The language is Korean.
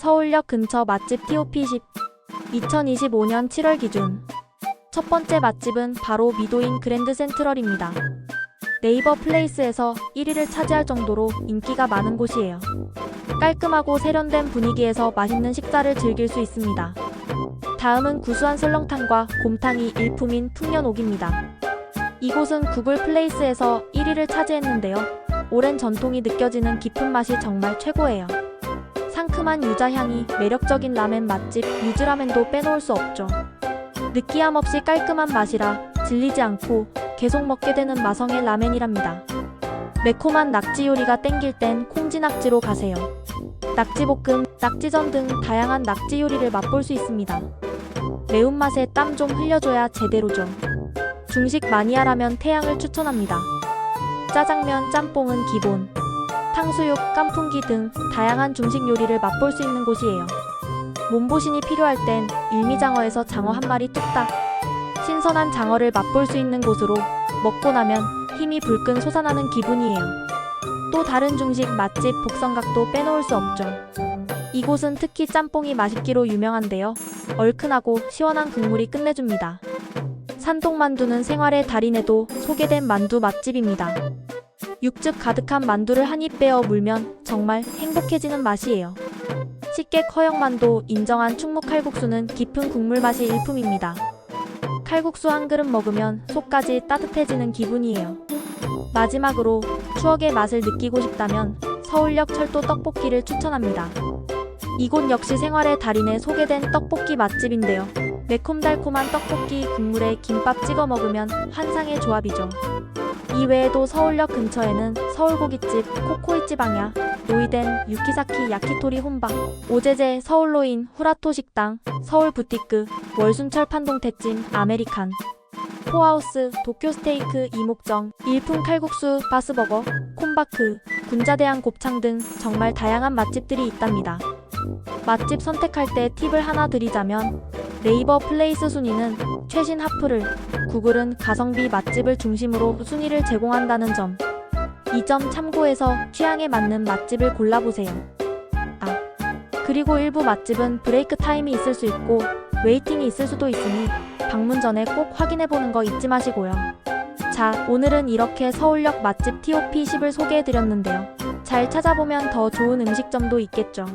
서울역 근처 맛집 TOP10 2025년 7월 기준 첫 번째 맛집은 바로 미도인 그랜드 센트럴입니다. 네이버 플레이스에서 1위를 차지할 정도로 인기가 많은 곳이에요. 깔끔하고 세련된 분위기에서 맛있는 식사를 즐길 수 있습니다. 다음은 구수한 설렁탕과 곰탕이 일품인 풍년옥입니다. 이곳은 구글 플레이스에서 1위를 차지했는데요. 오랜 전통이 느껴지는 깊은 맛이 정말 최고예요. 상큼한 유자향이 매력적인 라멘 맛집 유즈라멘도 빼놓을 수 없죠. 느끼함 없이 깔끔한 맛이라 질리지 않고 계속 먹게 되는 마성의 라멘이랍니다. 매콤한 낙지 요리가 땡길 땐 콩지낙지로 가세요. 낙지볶음, 낙지전 등 다양한 낙지 요리를 맛볼 수 있습니다. 매운맛에 땀 좀 흘려줘야 제대로죠. 중식 마니아라면 태양을 추천합니다. 짜장면, 짬뽕은 기본. 탕수육, 깐풍기 등 다양한 중식 요리를 맛볼 수 있는 곳이에요. 몸보신이 필요할 땐 일미장어에서 장어 한 마리 뚝딱. 신선한 장어를 맛볼 수 있는 곳으로 먹고 나면 힘이 불끈 솟아나는 기분이에요. 또 다른 중식 맛집 복성각도 빼놓을 수 없죠. 이곳은 특히 짬뽕이 맛있기로 유명한데요. 얼큰하고 시원한 국물이 끝내줍니다. 산동만두는 생활의 달인에도 소개된 만두 맛집입니다. 육즙 가득한 만두를 한 입 빼어 물면 정말 행복해지는 맛이에요. 식객 허영만도 인정한 충무 칼국수는 깊은 국물 맛이 일품입니다. 칼국수 한 그릇 먹으면 속까지 따뜻해지는 기분이에요. 마지막으로 추억의 맛을 느끼고 싶다면 서울역 철도 떡볶이를 추천합니다. 이곳 역시 생활의 달인에 소개된 떡볶이 맛집인데요. 매콤달콤한 떡볶이 국물에 김밥 찍어 먹으면 환상의 조합이죠. 이 외에도 서울역 근처에는 서울고깃집 코코이찌방야, 노이덴 유키사키 야키토리 혼방, 오제제 서울로인 후라토 식당, 서울 부티크, 월순철 판동 태찜 아메리칸, 포하우스, 도쿄 스테이크 이목정, 일품 칼국수, 바스버거, 콤바크, 군자대왕 곱창 등 정말 다양한 맛집들이 있답니다. 맛집 선택할 때 팁을 하나 드리자면 네이버 플레이스 순위는 최신 하프를, 구글은 가성비 맛집을 중심으로 순위를 제공한다는 점. 이 점 참고해서 취향에 맞는 맛집을 골라보세요. 아, 그리고 일부 맛집은 브레이크 타임이 있을 수 있고 웨이팅이 있을 수도 있으니 방문 전에 꼭 확인해보는 거 잊지 마시고요. 자, 오늘은 이렇게 서울역 맛집 TOP10을 소개해드렸는데요. 잘 찾아보면 더 좋은 음식점도 있겠죠.